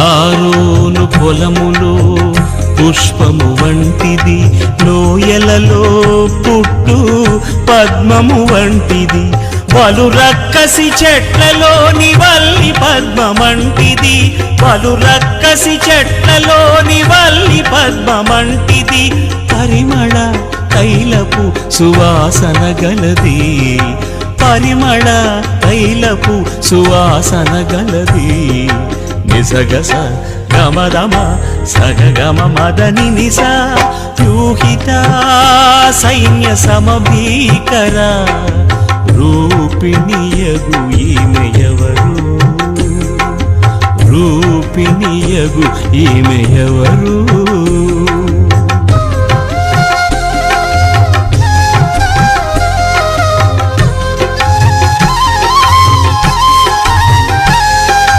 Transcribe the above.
దారోను పొలములో పుష్పము వంటిది లోయలలో పుట్టు పద్మము వంటిది. పలు రక్కసి చెట్లలోని వల్లి పద్మమంటిది. పలు రక్కసి చెట్లలోని వల్లి పద్మమంటిది. పరిమళ తైలపు సువాసన గలది. పరిమళ తైలపు సువాసన గలది. నిసగస గమదమ సగగమ మదని నిస యూహిత సైన్య సమభీకర రూపిణియగు ఈమెయవరు. రూపిణియగు ఈమెయవరు.